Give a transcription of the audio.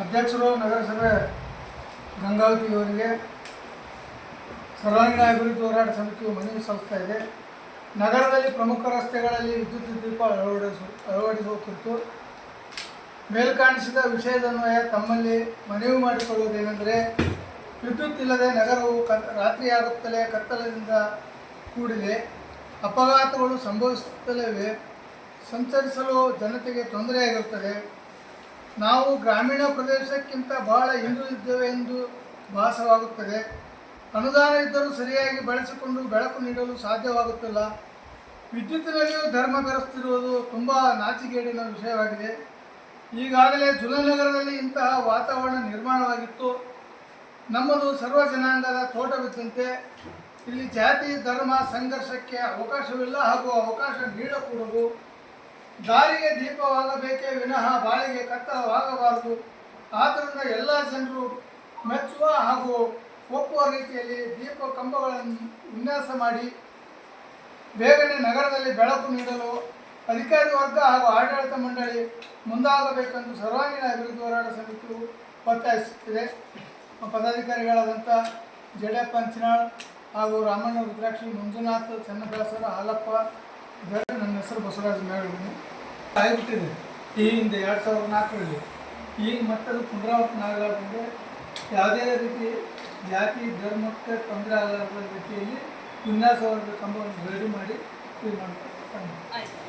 ಅಧ್ಯಕ್ಷರು ನಗರಸಭೆ ಗಂಗಾವತಿಯವರಿಗೆ ಸರ್ವಾಂಗೀಣ ಅಭಿವೃದ್ಧಿ ಹೋರಾಟ ಸಮಿತಿಯು ಮನವಿ ಸಲ್ಲಿಸ್ತಾ ಇದೆ. ನಗರದಲ್ಲಿ ಪ್ರಮುಖ ರಸ್ತೆಗಳಲ್ಲಿ ವಿದ್ಯುತ್ ದೀಪ ಅಳವಡಿಸು, ಅಳವಡಿಸುವ ಕುರಿತು ಮೇಲ್ಕಾಣಿಸಿದ ವಿಷಯದನ್ವಯ ತಮ್ಮಲ್ಲಿ ಮನವಿ ಮಾಡಿಕೊಳ್ಳುವುದೇನೆಂದರೆ ವಿದ್ಯುತ್ ಇಲ್ಲದೆ ನಗರವು ಕ, ರಾತ್ರಿಯಾಗುತ್ತಲೇ ಕತ್ತಲದಿಂದ ಕೂಡಿದೆ. ಅಪಘಾತಗಳು ಸಂಭವಿಸುತ್ತಲೇ ಸಂಚರಿಸಲು ಜನತೆಗೆ ತೊಂದರೆಯಾಗಿರುತ್ತದೆ ನಾವು ಗ್ರಾಮೀಣ ಪ್ರದೇಶಕ್ಕಿಂತ ಬಹಳ ಹಿಂದುಳಿದ್ದೇವೆ ಎಂದು ಭಾಸವಾಗುತ್ತದೆ. ಅನುದಾನ ಇದ್ದರೂ ಸರಿಯಾಗಿ ಬಳಸಿಕೊಂಡು ಬೆಳಕು ನೀಡಲು ಸಾಧ್ಯವಾಗುತ್ತಿಲ್ಲ. ವಿದ್ಯುತ್ತಿನಲ್ಲಿಯೂ ಧರ್ಮ ಬೆರೆಸ್ತಿರುವುದು ತುಂಬ ನಾಚಿಗೇಡಿನ ವಿಷಯವಾಗಿದೆ. ಈಗಾಗಲೇ ಜುಲನಗರದಲ್ಲಿ ಇಂತಹ ವಾತಾವರಣ ನಿರ್ಮಾಣವಾಗಿತ್ತು. ನಮ್ಮದು ಸರ್ವ ಜನಾಂಗದ ತೋಟವಿದ್ದಂತೆ. ಇಲ್ಲಿ ಜಾತಿ, ಧರ್ಮ, ಸಂಘರ್ಷಕ್ಕೆ ಅವಕಾಶವಿಲ್ಲ ಹಾಗೂ ಅವಕಾಶ ನೀಡಕೂಡದು. ದಾರಿಗೆ ದೀಪವಾಗಬೇಕೇ ವಿನಃ ಬಾಳಿಗೆ ಕತ್ತಲವಾಗಬಾರದು ಆದ್ದರಿಂದ ಎಲ್ಲ ಜನರು ಮೆಚ್ಚುವ ಹಾಗೂ ಒಪ್ಪುವ ರೀತಿಯಲ್ಲಿ ದೀಪ ಕಂಬಗಳನ್ನು ವಿನ್ಯಾಸ ಮಾಡಿ ಬೇಗನೆ ನಗರದಲ್ಲಿ ಬೆಳಕು ನೀಡಲು ಅಧಿಕಾರಿ ವರ್ಗ ಹಾಗೂ ಆಡಳಿತ ಮಂಡಳಿ ಮುಂದಾಗಬೇಕೆಂದು ಸರ್ವಾಂಗೀಣ ಅಭಿವೃದ್ಧಿ ಹೋರಾಟ ಸಮಿತಿಯು ಒತ್ತಾಯಿಸುತ್ತಿದೆ. ಪದಾಧಿಕಾರಿಗಳಾದಂಥ ಜಡೆ ಪಂಚನಾಳ್ ಹಾಗೂ ರಾಮಣ್ಣ ರುದ್ರಾಕ್ಷಿ ಮಂಜುನಾಥ್ ಚನ್ನದಾಸರ ಹಾಲಪ್ಪ ಇದ್ದಾರೆ ನನ್ನ ಹೆಸರು ಬಸವರಾಜ ಮೇಳಗಿನಿ ಆಗಿಬಿಟ್ಟಿದೆ. ಈ ಹಿಂದೆ ಎರಡು ಸಾವಿರದ ನಾಲ್ಕರಲ್ಲಿ. ಈಗ ಮತ್ತದು ಪುನರಾವರ್ತನೆ ಆಗಲಾರ್ದಂಗೆ ಯಾವುದೇ ರೀತಿ ಜಾತಿ, ಧರ್ಮಕ್ಕೆ ತೊಂದರೆ ಆಗಲಾರದ ರೀತಿಯಲ್ಲಿ ವಿನ್ಯಾಸವಾದ ಕಂಬವನ್ನು ರೆಡಿ ಮಾಡಿ ಇದು ಮಾಡ್ತಾರೆ.